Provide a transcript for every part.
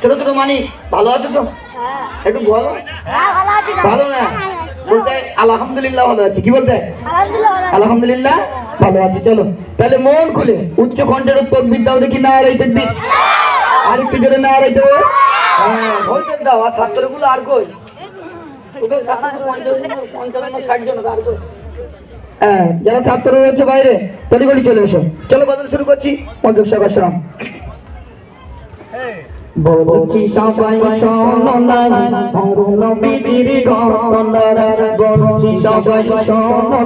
দেখো ছোট ছোট মানি ভালো আছো তো? একটু বলো। ভালো না? বলতে আলহামদুলিল্লাহ ভালো আছে। কি বলতে? আলহামদুলিল্লাহ ভালো আছে। চলো। তাহলে মন খুলে। উচ্চ কণ্ঠের তকবির দাও দেখি না আর এই তকবির আর একটু জোরে না আর এই হ্যাঁ ভোল্টেজ দাও। আর ছাত্রগুলো আর কই? হ্যাঁ যারা ছাত্র রয়েছে বাইরে তড়িগড়ি চলে এসো। চলো গজল শুরু করছি। মধ্যক সকাশ্রম বলছি সবাই না, ধরুন বিধির ঘটনার। বলছি সবাই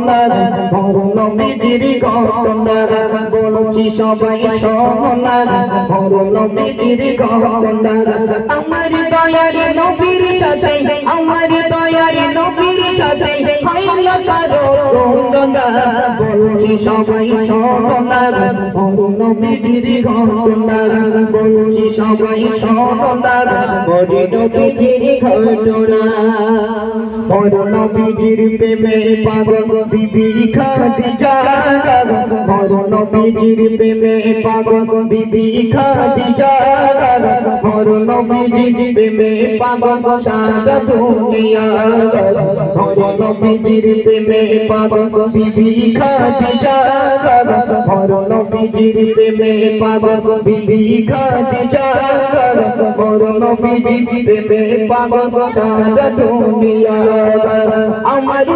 না, ধরুন বিধির ঘটনার। বলছি সবাই না, ধরুন বিধির ঘটনার। আমার দয়ার নবীর সাথে, আমার হইল কারও তুলনা বলছি সবাই না ধরুন বিধির ঘটনার বলছি সবাই সোনার বড়ি নবীজির ঘটনা বড় নবীজির প্রেমে পাগল বিবি খাদিজা বড় নবীজির প্রেমে পাগল বিবি খাদিজা বড় নবীজির প্রেমে পাগল সারা দুনিয়া নবীজির প্রেমে পাগল বিবি খাদিজা বড় নবীজির প্রেমে পাগল বিবি খাদিজা বড় নবীজি প্রেমে পাগল সারা দুনিয়া আমার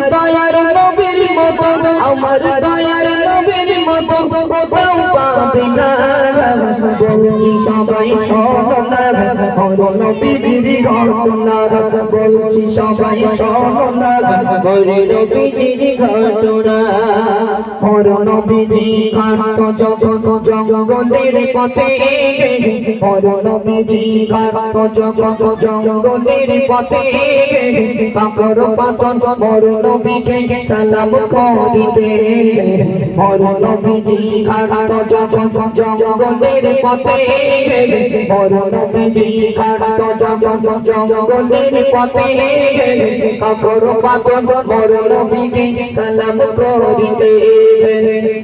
বড় নবীজির ঘটনার বলছি সবাই শোনার বড় নবীজির ঘটনা বড় নবীজি ঘাট জগৎ জগতের পথে বড় নবীজি ঘাট জগৎ জগতের পথে পাকর পাতন বড় নবীকে সালাম করিতে বড় নবীজি ঘাট জগৎ জগতের পথে জগৎ জগতের পথে পাকর পাতন বড় নবীকে সালাম করিতে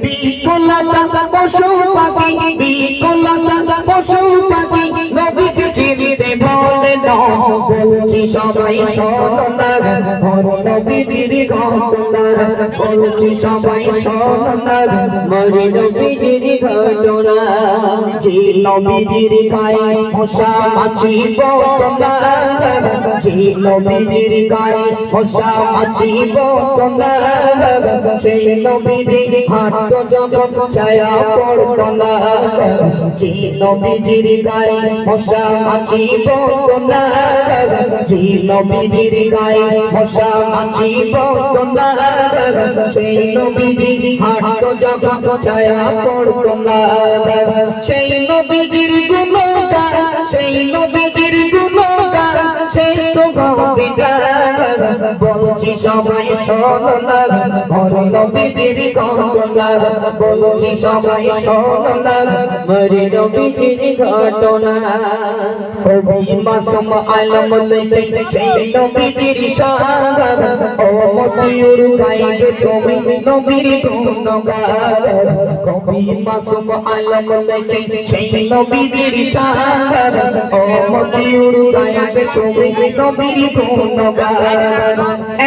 বিকলতা পশু পাখি বিকলতা পশু পাখি নবীকে চিনতে বলে না বলছি সবাই সন্তান ঘর নবীজির ঘটনার, বলছি সবাই সন্তান মরে নবীজির ঘটনা যে নবীজির গায়ে মশা মাছি বসনা যে নবীজির গায়ে মশা মাছি বসনা সেই নবীজি হাঁটতো যখন ছায়া পড়তো না যে নবীজির গায়ে মশা মাছি বসতো যে নবীজির গায়ে মশা মাছি বসতন্দা। সেই নবীজি হাঁটতো যখন ছায়া পড়তো সেই নবীজির শোনার, ভর নবীজির ঘটনা বলছি সবাই শোনার মরি নবীজির ঘটনা কবি মাসুম আলম লেখে সেই নবীজির শান ও মতিউর গাইবে তুমি নবীর গুণগান কবি মাসুম আলম লেখে সেই নবীজির শান ও মতিউর গাইবে তুমি নবীর গুণগান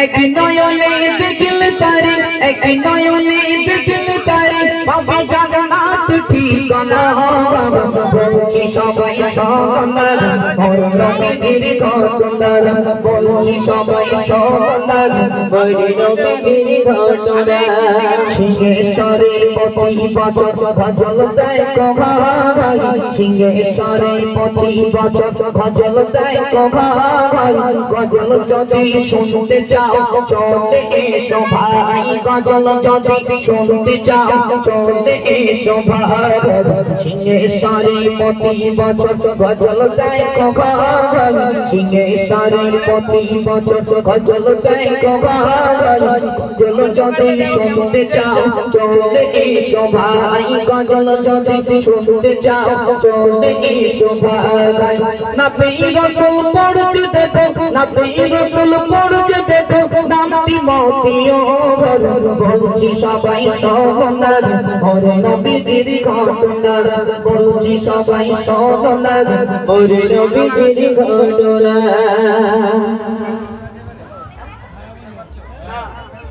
এক নয়নে দেখলে তারে এক নয়নে দেখলে তারে জান্নাত ঠিকানা বলছি সবাই সন্তান নবীর ঘটনার বলছি সবাই সন্তান মোর নবীর ঘটনা সিংহেশ্বরে প্রতি বছর ভজল দেয় কভাই সিংহেশ্বরে প্রতি বছর ভজল দেয় কভাই গজল যদি শুনতে চাও চলে এসো ভাই গজল যদি শুনতে চাও চলে এসো ভাই সিংহেশ্বরে প্রতি বছর, গজল দেয় কভাই সিংহেশ্বরে প্রতি বছর, গজল দেয় কভাই গজল যদি শুনতে চাও, চলে এসো ভাই। গজল যদি শুনতে চাও, চলে এসো ভাই। না পেই রসুল পড়ছে দেখো না পেই রসুল পড়ছে দেখো নামটি মতিও বলছি সবাই সন্তান ওরে নবীজির ঘটনা বলছি সবাই না ওরে নবীজির ঘটনা